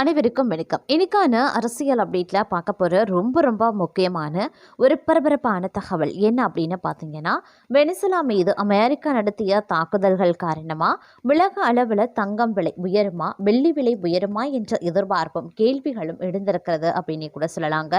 அனைவருக்கும் வணக்கம். இன்னைக்கான அரசியல் அப்டேட்டில் பார்க்க போகிற ரொம்ப ரொம்ப முக்கியமான ஒரு பரபரப்பான தகவல் என்ன அப்படின்னு பார்த்தீங்கன்னா வெனிசுலா மீது அமெரிக்கா நடத்திய தாக்குதல்கள் காரணமாக உலக அளவில் தங்கம் விலை உயருமா வெள்ளி விலை உயருமா என்ற எதிர்பார்ப்பும் கேள்விகளும் எழுந்திருக்கிறது அப்படின்னு கூட சொல்லலாங்க.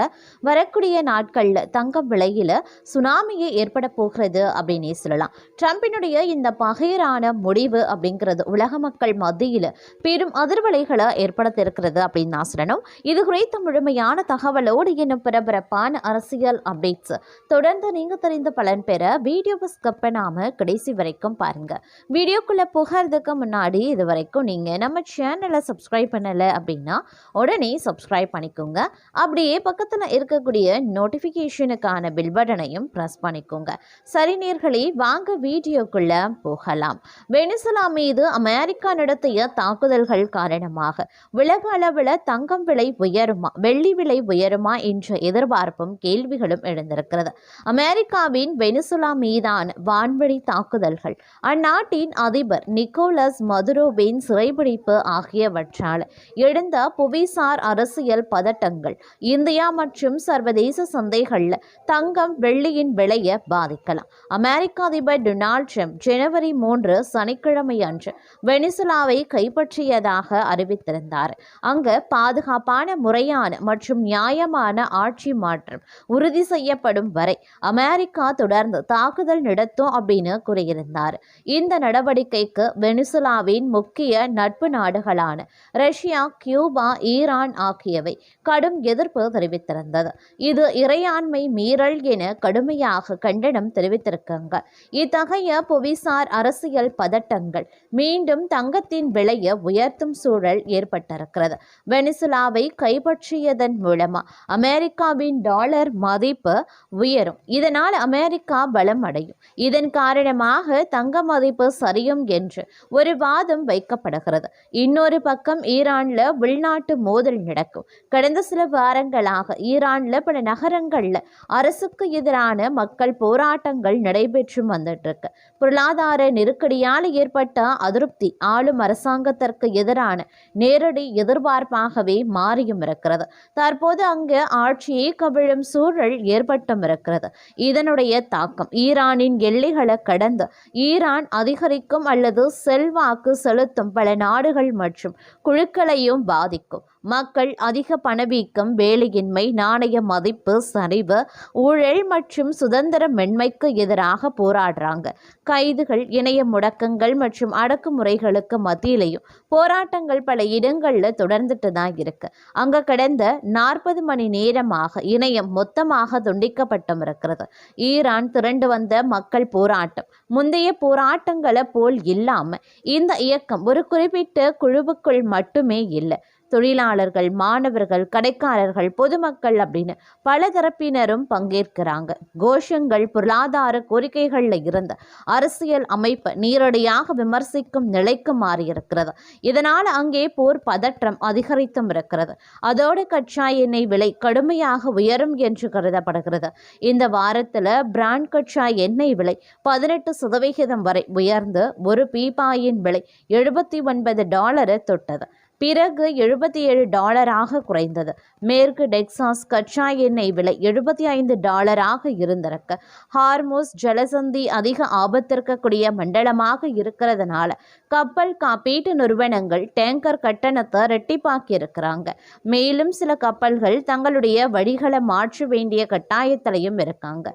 வரக்கூடிய நாட்களில் தங்கம் விலையில் சுனாமியை ஏற்பட போகிறது அப்படின்னே சொல்லலாம். ட்ரம்பினுடைய இந்த பகையரான முடிவு அப்படிங்கிறது உலக மக்கள் மத்தியில் பெரும் அதிர்வலைகளை ஏற்படுத்தியிருக்கிறது அப்படின்னு நான் சொல்லணும். இது குறித்த முழுமையான தகவலோடு இன்னும் பிரபரப்பான அரசியல் அப்டேட்ஸ். தொடர்ந்து நீங்க தெரிந்த பலன் பெற வீடியோவை ஸ்கிப் பண்ணாமல் கடைசி வரைக்கும் பாருங்க. வீடியோக்குள்ள போகிறதுக்கு முன்னாடி இது வரைக்கும் நீங்க நம்ம சேனலை சப்ஸ்கிரைப் பண்ணல அப்படின்னா உடனே சப்ஸ்கிரைப் பண்ணிக்கோங்க. அப்படியே பக்கத்தில் இருக்கக்கூடிய நோட்டிஃபிகேஷனுக்கான பில் பட்டனையும் ப்ரெஸ் பண்ணிக்கோங்க. சரி நேர்களே வாங்க வீடியோக்குள்ள போகலாம். வெனிசுலா மீது அமெரிக்கா நடத்திய தாக்குதல்கள் காரணமாக உலக அளவில் தங்கம் விலை உயருமா வெள்ளி விலை உயருமா என்ற எதிர்பார்ப்பும் கேள்விகளும் எழுந்திருக்கிறது. அமெரிக்காவின் வெனிசுலா மீதான வான்வழி தாக்குதல்கள் அந்நாட்டின் அதிபர் நிக்கோலஸ் மதுரோவின் சிறைபிடிப்பு ஆகியவற்றால் எழுந்த புவிசார் அரசியல் பதட்டங்கள் இந்தியா மற்றும் சர்வதேச சந்தைகளில் தங்கம் வெள்ளியின் விலையை பாதிக்கலாம். அமெரிக்க அதிபர் டொனால்ட் ட்ரம்ப் ஜனவரி மூன்று சனிக்கிழமை அன்று வெனிசுலாவை கைப்பற்றியதாக அறிவித்திருந்தார். அங்கு பாதுகாப்பான முறையான மற்றும் நியாயமான ஆட்சி மாற்றம் உறுதி செய்யப்படும் வரை அமெரிக்கா தொடர்ந்து தாக்குதல் நடத்தும் அப்படின்னு கூறியிருந்தார். இந்த நடவடிக்கைக்கு வெனிசுலாவின் முக்கிய நட்பு நாடுகளான ரஷ்யா கியூபா ஈரான் ஆகியவை கடும் எதிர்ப்பு தெரிவித்திருந்தது. இது இறையாண்மை மீறல் என கடுமையாக கண்டனம் தெரிவித்திருக்காங்க. இத்தகைய புவிசார் அரசியல் பதட்டங்கள் மீண்டும் தங்கத்தின் விலையை உயர்த்தும் சூழல் ஏற்பட்டிருக்கிறது. வெனிசுலாவை கைப்பற்றியதன் மூலமா அமெரிக்காவின் டாலர் மதிப்பு உயரும். இதனால் அமெரிக்கா பலம் அடையும். இதன் காரணமாக தங்க மதிப்பு சரியும் என்று ஒரு வாதம் வைக்கப்படுகிறது. இன்னொரு பக்கம் ஈரான்ல உள்நாட்டு மோதல் நடக்கும். கடந்த சில வாரங்களாக ஈரான்ல பல நகரங்கள்ல அரசுக்கு எதிரான மக்கள் போராட்டங்கள் நடைபெற்று வந்துட்டு இருக்கு பொருளாதார நெருக்கடியால் ஏற்பட்ட அதிருப்தி ஆளும் அரசாங்கத்திற்கு எதிரான நேரடி எதிர்ப்பு எதிர்பார்ப்பாகவே மாறியும் இருக்கிறது. தற்போது அங்கு ஆட்சியை கவிழும் சூழல் ஏற்பட்டும் இருக்கிறது. இதனுடைய தாக்கம் ஈரானின் எல்லைகளை கடந்து ஈரான் அதிகரிக்கும் அல்லது செல்வாக்கு செலுத்தும் பல நாடுகள் மற்றும் குழுக்களையும் பாதிக்கும். மக்கள் அதிக பணவீக்கம் வேலையின்மை நாணய மதிப்பு சரிவு ஊழல் மற்றும் சுதந்திர மென்மைக்கு எதிராக போராடுறாங்க. கைதுகள் இணைய முடக்கங்கள் மற்றும் அடக்குமுறைகளுக்கு மத்தியிலையும் போராட்டங்கள் பல இடங்களில் தொடர்ந்துட்டு தான் இருக்கு. அங்கே கடந்த நாற்பது மணி நேரமாக இணையம் மொத்தமாக துண்டிக்கப்பட்டும் இருக்கிறது. ஈரான் திரண்டு வந்த மக்கள் போராட்டம் முந்தைய போராட்டங்களை போல் இல்லாமல் இந்த இயக்கம் ஒரு குறிப்பிட்ட குழுவுக்குள் மட்டுமே இல்லை தொழிலாளர்கள் மாணவர்கள் கடைக்காரர்கள் பொதுமக்கள் அப்படின்னு பல தரப்பினரும் பங்கேற்கிறாங்க. கோஷங்கள் பொருளாதார கோரிக்கைகளில் இருந்த அரசியல் அமைப்பை நேரடியாக விமர்சிக்கும் நிலைக்கு மாறியிருக்கிறது. இதனால் அங்கே போர் பதற்றம் அதிகரித்தும் இருக்கிறது. அதோடு கச்சா எண்ணெய் விலை கடுமையாக உயரும் என்று கருதப்படுகிறது. இந்த வாரத்தில் பிராண்ட் கச்சா எண்ணெய் விலை பதினெட்டு சதவிகிதம் வரை உயர்ந்து ஒரு பீப்பாயின் விலை எழுபத்தி ஒன்பது டாலரை தொட்டது. பிறகு எழுபத்தி ஏழு டாலராக குறைந்தது. மேற்கு டெக்சாஸ் கச்சா எண்ணெய் விலை எழுபத்தி ஐந்து டாலராக இருந்திருக்கு. ஹார்மோஸ் ஜலசந்தி அதிக ஆபத்திற்கக்கூடிய மண்டலமாக இருக்கிறதுனால கப்பல் காப்பீட்டு நிறுவனங்கள் டேங்கர் கட்டணத்தை ரெட்டிப்பாக்கி இருக்கிறாங்க மேலும் சில கப்பல்கள் தங்களுடைய வழிகளை மாற்ற வேண்டிய கட்டாயத்திலையும் இருக்காங்க.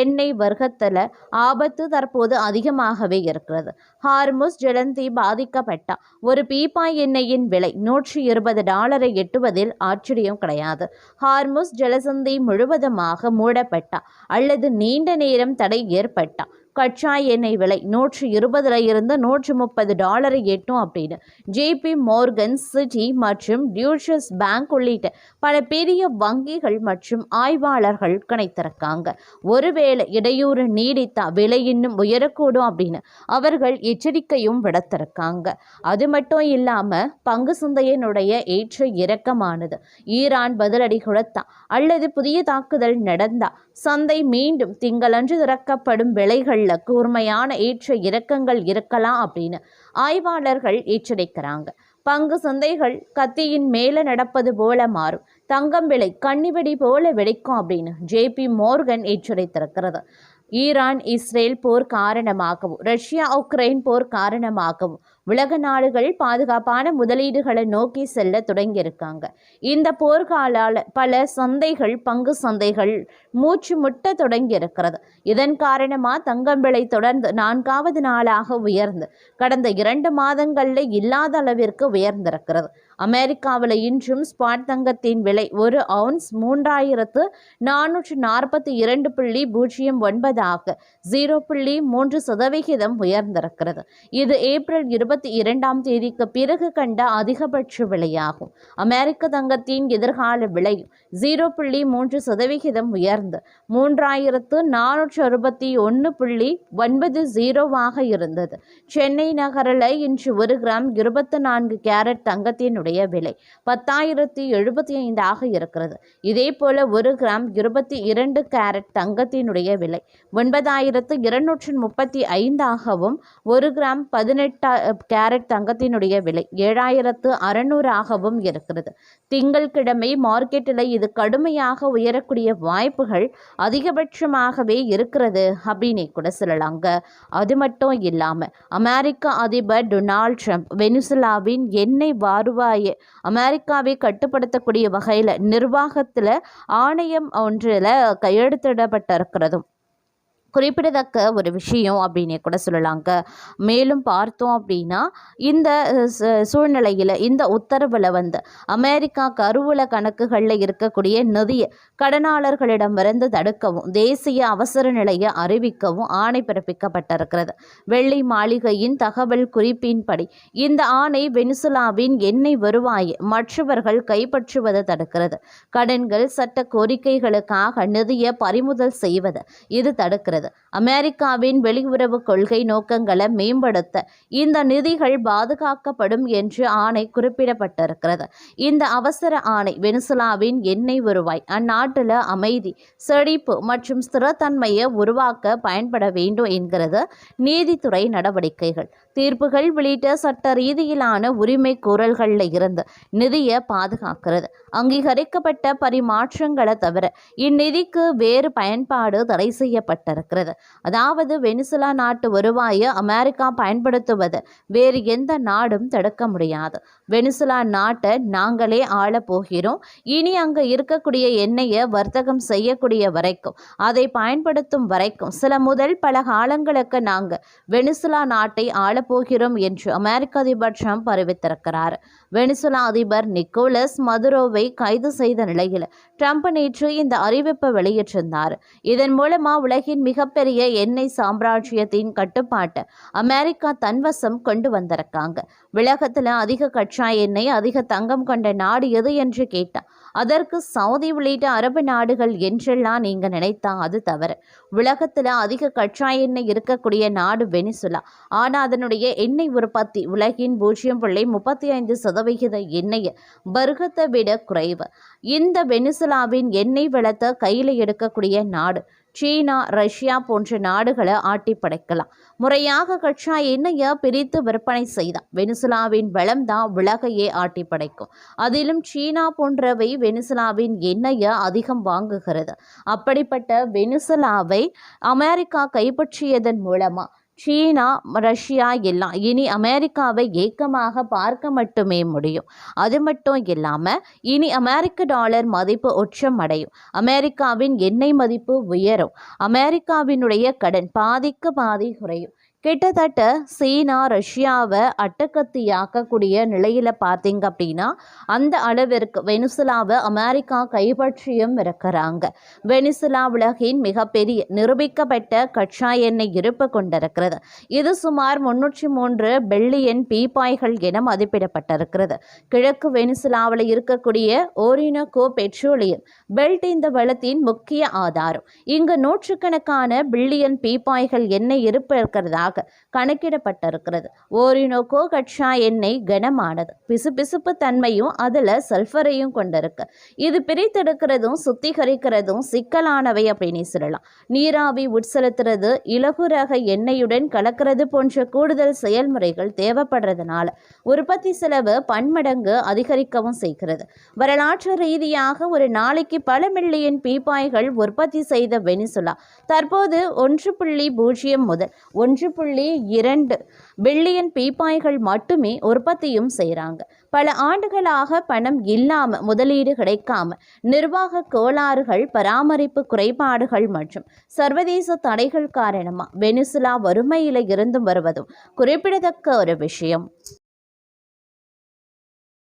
எண்ணெய் வர்க்கத்தில் ஆபத்து தற்போது அதிகமாகவே இருக்கிறது. ஹார்முஸ் ஜலந்தி பாதிக்கப்பட்ட ஒரு பீப்பாய் எண்ணெயின் விலை நூற்றி இருபது டாலரை எட்டுவதில் ஆச்சரியம் கிடையாது. ஹார்முஸ் ஜலசந்தி முழுவதுமாக மூடப்பட்டா அல்லது நீண்ட நேரம் தடை ஏற்பட்டா கச்சா எண்ணெய் விலை நூற்றி இருபதுல இருந்து நூற்றி முப்பது டாலரை எட்டும் அப்படின்னு. ஜேபி மோர்கன் சிட்டி மற்றும் டியூஷஸ் பேங்க் உள்ளிட்ட பல பெரிய வங்கிகள் மற்றும் ஆய்வாளர்கள் கணித்திருக்காங்க ஒருவேளை இடையூறு நீடித்தா விலை இன்னும் உயரக்கூடும் அப்படின்னு அவர்கள் எச்சரிக்கையும் விடுத்திருக்காங்க. அது மட்டும் இல்லாமல் பங்கு சந்தையினுடைய ஏற்ற இறக்கமானது. ஈரான் பதிலடி கொடுத்தா அல்லது புதிய தாக்குதல் நடந்தா சந்தை மீண்டும் திங்களன்று திறக்கப்படும் விலைகள் உள்ள கூர்மையான ஏற்ற இறக்கங்கள் இருக்கலாம் அப்படின்னு ஆய்வாளர்கள் எச்சரிக்கிறாங்க. பங்கு சந்தைகள் கத்தியின் மேலே நடப்பது போல மாறும். தங்கம் விலை கன்னிவெடி போல வெடிக்கும் அப்படின்னு ஜேபி மோர்கன் எச்சரித்திருக்கிறது. ஈரான் இஸ்ரேல் போர் காரணமாகவும் ரஷ்யா உக்ரைன் போர் காரணமாகவும் உலக நாடுகள் பாதுகாப்பான முதலீடுகளை நோக்கி செல்ல தொடங்கியிருக்காங்க. இந்த போர்காலால் பல சந்தைகள் பங்கு சந்தைகள் மூச்சு முட்ட தொடங்கி இருக்கிறது இதன் காரணமாக தங்கம் விலை தொடர்ந்து நான்காவது நாளாக உயர்ந்து கடந்த இரண்டு மாதங்களில் இல்லாத அளவிற்கு உயர்ந்திருக்கிறது. அமெரிக்காவில் இன்றும் ஸ்பாட் தங்கத்தின் விலை ஒரு அவுன்ஸ் மூன்றாயிரத்து நானூற்று நாற்பத்தி இரண்டு புள்ளி பூஜ்ஜியம் ஒன்பதாக ஜீரோ புள்ளி மூன்று சதவிகிதம் உயர்ந்திருக்கிறது. இது ஏப்ரல் இருபத்தி இரண்டாம் தேதிக்கு பிறகு கண்ட அதிகபட்ச விலையாகும். அமெரிக்க தங்கத்தின் எதிர்கால விலை ஜீரோ புள்ளி மூன்று சதவிகிதம் உயர்ந்து மூன்றாயிரத்து நானூற்று அறுபத்தி ஒன்று புள்ளி ஒன்பது ஜீரோவாக இருந்தது. சென்னை நகரில் இன்று ஒரு கிராம் இருபத்தி நான்கு கேரட் தங்கத்தினுடைய விலை பத்தாயிரத்தி எழுபத்தி ஐந்தாக இருக்கிறது. இதே போல ஒரு கிராம் இருபத்தி இரண்டு கேரட் தங்கத்தினுடைய விலை ஒன்பதாயிரத்து இருநூற்று முப்பத்தி ஐந்தாகவும் ஒரு கிராம் பதினெட்டா கேரட் தங்கத்தினுடைய விலை ஏழாயிரத்து அறநூறாகவும் இருக்கிறது. திங்கள்கிழமை மார்க்கெட்டில் இது கடுமையாக உயரக்கூடிய வாய்ப்புகள் அதிகபட்சமாகவே இருக்கிறது அப்படின்னே கூட சொல்லலாங்க. அது மட்டும் இல்லாமல் அமெரிக்க அதிபர் டொனால்ட் ட்ரம்ப் வெனிசுலாவின் எண்ணெய் வாருவாயை அமெரிக்காவை கட்டுப்படுத்தக்கூடிய வகையில் நிர்வாகத்தில் ஆணையம் ஒன்றில் கையெழுத்திடப்பட்டிருக்கிறதும். குறிப்பிடத்தக்க ஒரு விஷயம் அப்படின்னே கூட சொல்லலாங்க. மேலும் பார்த்தோம் அப்படின்னா இந்த சூழ்நிலையில் இந்த உத்தரவில் வந்து அமெரிக்கா கருவூல கணக்குகளில் இருக்கக்கூடிய நிதியை கடனாளர்களிடமிருந்து தடுக்கவும் தேசிய அவசர நிலையை அறிவிக்கவும் ஆணை பிறப்பிக்கப்பட்டிருக்கிறது. வெள்ளை மாளிகையின் தகவல் குறிப்பின்படி இந்த ஆணை வெனிசுலாவின் எண்ணெய் வருவாயை மற்றவர்கள் கைப்பற்றுவதை தடுக்கிறது. கடன்கள் சட்ட கோரிக்கைகளுக்காக நிதியை பறிமுதல் செய்வது இது தடுக்கிறது. அமெரிக்காவின் வெளியுறவு கொள்கை நோக்கங்களை மேம்படுத்த இந்த நிதிகள் பாதுகாக்கப்படும் என்று ஆணை குறிப்பிடப்பட்டிருக்கிறது. இந்த அவசர ஆணை வெனிசுலாவின் எண்ணெய் வருவாய் அந்நாட்டில் அமைதி செழிப்பு மற்றும் ஸ்திரத்தன்மையை உருவாக்க பயன்பட வேண்டும் என்கிறது நீதித்துறை நடவடிக்கைகள். தீர்ப்புகள் உள்ளிட்ட சட்ட ரீதியிலான உரிமை கோரல்களில் இருந்து நிதியை பாதுகாக்கிறது. அங்கீகரிக்கப்பட்ட பரிமாற்றங்களை தவிர இந்நிதிக்கு வேறு பயன்பாடு தடை செய்யப்பட்டிருக்கிறது. அதாவது வெனிசுலா நாட்டு வருவாயை அமெரிக்கா பயன்படுத்துவது வேறு எந்த நாடும் தடுக்க முடியாது. வெனிசுலா நாட்டை நாங்களே ஆள போகிறோம். இனி அங்கே இருக்கக்கூடிய எண்ணெயை வர்த்தகம் செய்யக்கூடிய வரைக்கும் அதை பயன்படுத்தும் வரைக்கும் சில முதல் பல காலங்களுக்கு நாங்கள் வெனிசுலா நாட்டை ஆள போகிறோம் என்று அமெரிக்க அதிபர் ட்ரம்ப் அறிவித்திருக்கிறார். வெனிசுலா அதிபர் நிக்கோலஸ் மதுரோவை கைது செய்த நிலையில் ட்ரம்ப் நேற்று இந்த அறிவிப்பை வெளியிட்டிருந்தார். இதன் மூலமா உலகின் மிகப்பெரிய எண்ணெய் சாம்ராஜ்யத்தின் கட்டுப்பாட்டை அமெரிக்கா தன்வசம் கொண்டு வந்திருக்காங்க. உலகத்தில் அதிக கச்சா எண்ணெய் அதிக தங்கம் கொண்ட நாடு எது என்று கேட்டால் அதற்கு சவுதி உள்ளிட்ட அரபு நாடுகள் என்றெல்லாம் நீங்கள் நினைத்தா அது தவறு. உலகத்தில் அதிக கச்சா எண்ணெய் இருக்கக்கூடிய நாடு வெனிசுலா. ஆனால் அதனுடைய எண்ணெய் உற்பத்தி உலகின் பூஜ்ஜியம் புள்ளி முப்பத்தி ஐந்து சதவிகித எண்ணெய் பருகத்தை விட குறைவு. இந்த வெனிசுலாவின் எண்ணெய் வளத்தை கையில் எடுக்கக்கூடிய நாடு சீனா ரஷ்யா போன்ற நாடுகளை ஆட்டி படைக்கலாம். முறையாக கச்சா எண்ணெயை பிரித்து விற்பனை செய்தால் வெனிசுலாவின் வளம் தான் உலகையே ஆட்டி படைக்கும். அதிலும் சீனா போன்றவை வெனிசுலாவின் எண்ணெயை அதிகம் வாங்குகிறது. அப்படிப்பட்ட வெனிசுலாவை அமெரிக்கா கைப்பற்றியதன் மூலமாக சீனா ரஷ்யா எல்லாம் இனி அமெரிக்காவை ஏக்கமாக பார்க்க மட்டுமே முடியும். அது மட்டும் இல்லாமல் இனி அமெரிக்க டாலர் மதிப்பு உச்சம் அடையும் அமெரிக்காவின் எண்ணெய் மதிப்பு உயரும். அமெரிக்காவினுடைய கடன் பாதிக்கு பாதி குறையும். கிட்டத்தட்ட சீனா ரஷ்யாவை அட்டக்கத்தியாக்கக்கூடிய நிலையில் பார்த்தீங்க அப்படின்னா அந்த அளவிற்கு வெனிசுலாவை அமெரிக்கா கைப்பற்றியும் இருக்கிறாங்க. வெனிசுலா உலகின் மிகப்பெரிய நிரூபிக்கப்பட்ட கச்சா எண்ணெய் இருப்பு கொண்டிருக்கிறது. இது சுமார் முன்னூற்றி மூன்று பில்லியன் பீப்பாய்கள் என மதிப்பிடப்பட்டிருக்கிறது. கிழக்கு வெனிசுலாவில் இருக்கக்கூடிய ஓரினோகோ பெட்ரோலியம் பெல்ட் இந்த வளத்தின் முக்கிய ஆதாரம். இங்கு நூற்றுக்கணக்கான பில்லியன் பீப்பாய்கள் எண்ணெய் இருப்பு இருக்கிறதாக இருப்பதாக கணக்கிடப்பட்டிருக்கிறது. ஓரினோகோ கட்சா எண்ணெய் கனமானது. பிசுபிசுப்பு தன்மையும் அதில் சல்ஃபரையும் கொண்டிருக்கு. இது பிரித்தெடுக்கிறதும் சுத்திகரிக்கிறதும் சிக்கலானவை அப்படின்னு சொல்லலாம். நீராவி உட்செலுத்துறது இலகுரக எண்ணெயுடன் கலக்கிறது போன்ற கூடுதல் செயல்முறைகள் தேவைப்படுறதுனால உற்பத்தி செலவு பன்மடங்கு அதிகரிக்கவும் செய்கிறது. வரலாற்று ரீதியாக ஒரு நாளைக்கு பல மில்லியன் பீப்பாய்கள் உற்பத்தி செய்த வெனிசுலா. தற்போது ஒன்று புள்ளி பூஜ்ஜியம் முதல் ஒன்று புள்ளி இரண்டு. பில்லியன் பீப்பாய்கள் மட்டுமே உற்பத்தியும் செய்கிறாங்க பல ஆண்டுகளாக பணம் இல்லாம முதலீடு கிடைக்காம நிர்வாக கோளாறுகள் பராமரிப்பு குறைபாடுகள் மற்றும் சர்வதேச தடைகள் காரணமாக வெனிசுலா வறுமையில் இருந்தும் வருவதும் குறிப்பிடத்தக்க ஒரு விஷயம்.